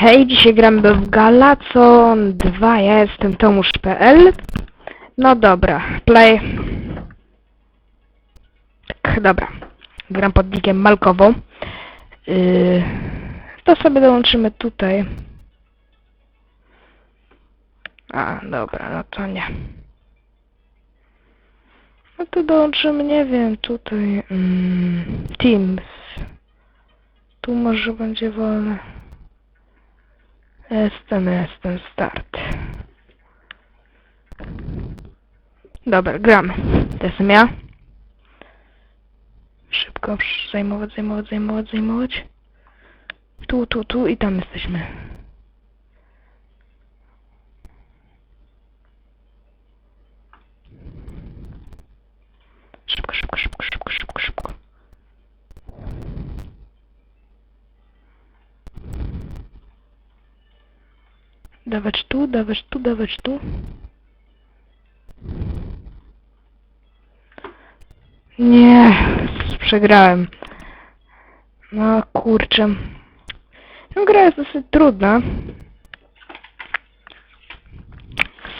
Hej, dzisiaj gramy w Galacon 2, ja jestem Tomusz.pl No dobra, play. Tak, dobra. Gram pod nickiem Malkową. Yy, to sobie dołączymy tutaj. A, dobra, no to nie. No to dołączymy, nie wiem, tutaj mm, Teams. Tu może będzie wolne. Jestem, jestem, start. Dobra, gramy. To jestem ja. Szybko zajmować, zajmować, zajmować, zajmować. Tu, tu, tu i tam jesteśmy. Szybko, szybko, szybko, szybko, szybko, szybko. Dawać tu, dawać tu, dawać tu. Nie, przegrałem. No kurczę. No, gra jest dosyć trudna.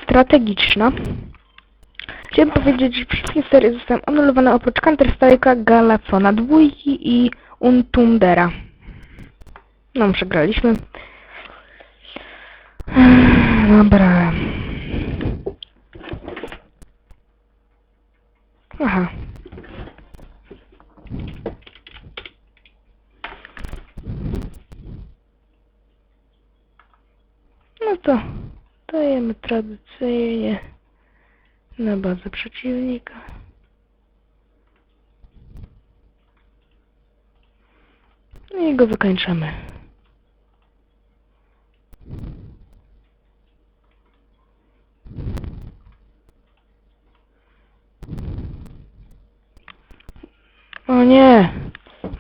Strategiczna. Chciałem powiedzieć, że wszystkie serie zostały anulowane oprócz Counter-Strike'a, Galacona dwójki i Untundera. No, przegraliśmy. Dobra. Aha. No to dajemy tradycyjnie na bazę przeciwnika. No i go wykończymy. O nie!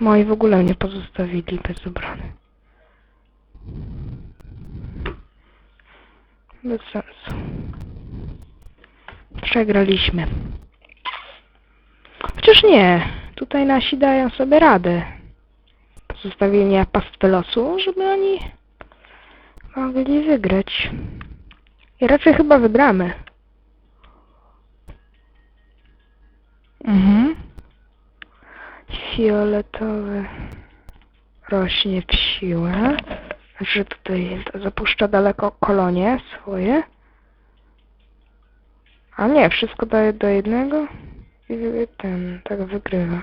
Moi w ogóle mnie pozostawili bez obrony. Bez sensu. Przegraliśmy. Chociaż nie. Tutaj nasi dają sobie radę. Pozostawili mnie pastwę losu, żeby oni mogli wygrać. I raczej chyba wygramy. Mhm. Fioletowy rośnie w siłę. Że tutaj zapuszcza daleko kolonie swoje. A nie, wszystko daje do jednego i ten tak wygrywa.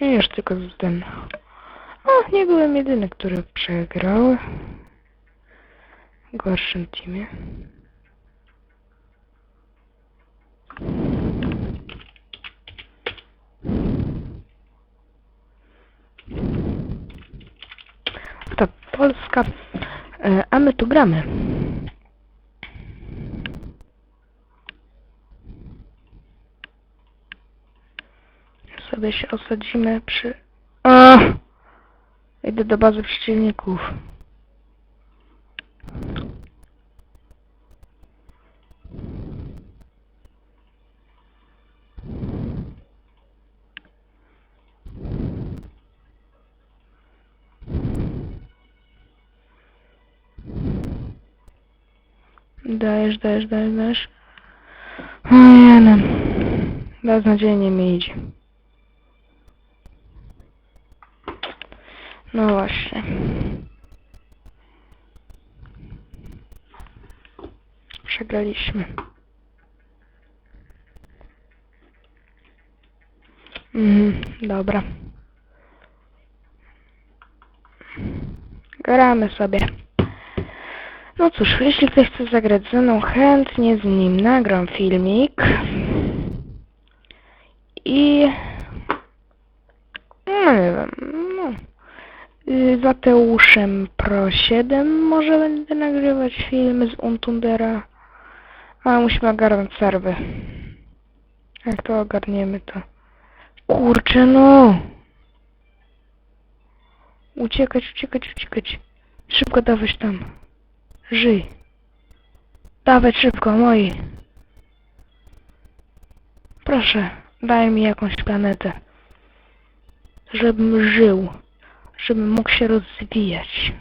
I już tylko z ten. O, nie byłem jedyny, który przegrał. W gorszym teamie. To Polska, e, a my tu gramy. Sobie się osadzimy przy... A! Idę do bazy przeciwników. Dajesz, dajesz, dajesz, dajesz. Ojej, beznadziejnie mi idzie. No właśnie. Przegraliśmy. Mhm, dobra. Gramy sobie. No cóż, jeśli ktoś chce zagrać ze mną, chętnie z nim nagram filmik. I... No nie wiem, no... Y, Z Mateuszem Pro 7 może będę nagrywać filmy z Untundera. A musimy ogarnąć serwy. Jak to ogarniemy to... Kurczę no! Uciekać, uciekać, uciekać. Szybko dawać tam. Żyj. Dawać szybko, moi. Proszę, daj mi jakąś planetę. Żebym żył. Żebym mógł się rozwijać.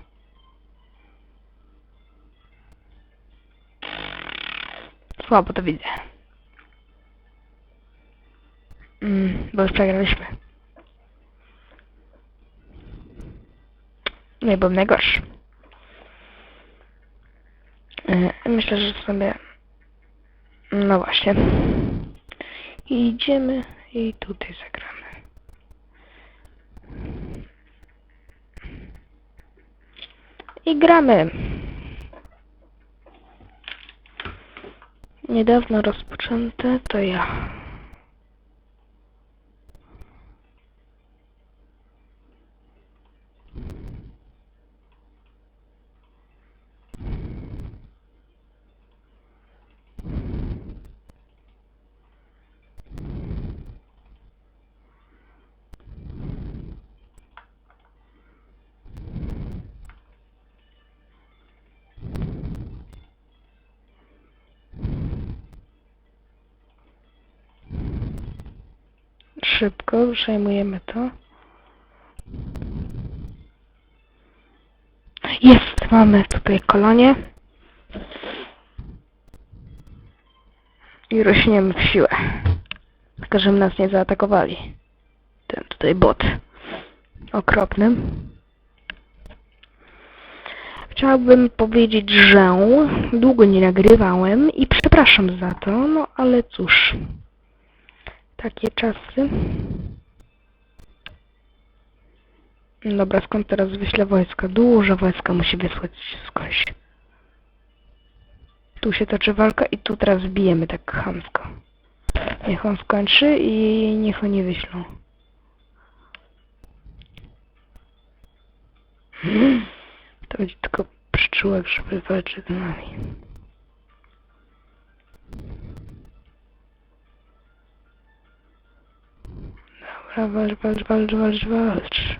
Słabo to widzę. Mm, bo już przegraliśmy. Nie byłem najgorszy. Myślę, że sobie... No właśnie. Idziemy i tutaj zagramy. I gramy. Niedawno rozpoczęte to ja. Szybko przejmujemy to. Jest! Mamy tutaj kolonie. I rośniemy w siłę. Tylko, żeby nas nie zaatakowali. Ten tutaj bot. Okropny. Chciałbym powiedzieć, że długo nie nagrywałem i przepraszam za to, no ale cóż. Takie czasy. Dobra, skąd teraz wyślę wojska? Dużo wojska musi wysłać skądś. Tu się toczy walka i tu teraz bijemy tak chamsko. Niech on skończy i niech oni wyślą. To będzie tylko przyczółek, żeby walczyć z nami. Dobra, walcz, walcz, walcz, walcz, walcz.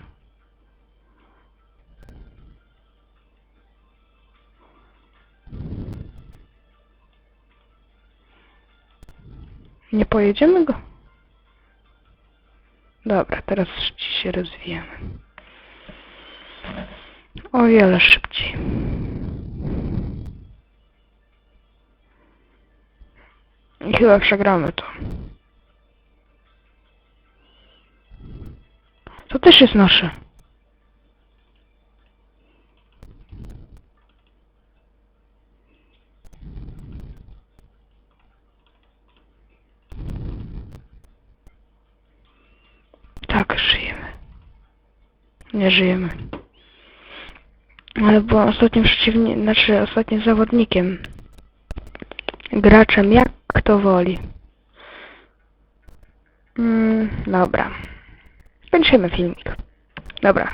Nie pojedziemy go? Dobra, teraz się rozwijamy. O wiele szybciej. I chyba przegramy. To też jest nasze. Tak, żyjemy. Nie żyjemy. Ale byłem ostatnim przeciwnikiem, znaczy ostatnim zawodnikiem. Graczem, jak kto woli. Mm, dobra. Kończymy filmik. Dobra.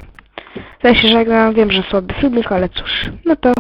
Ja się żegnam, wiem, że słaby filmik, ale cóż. No to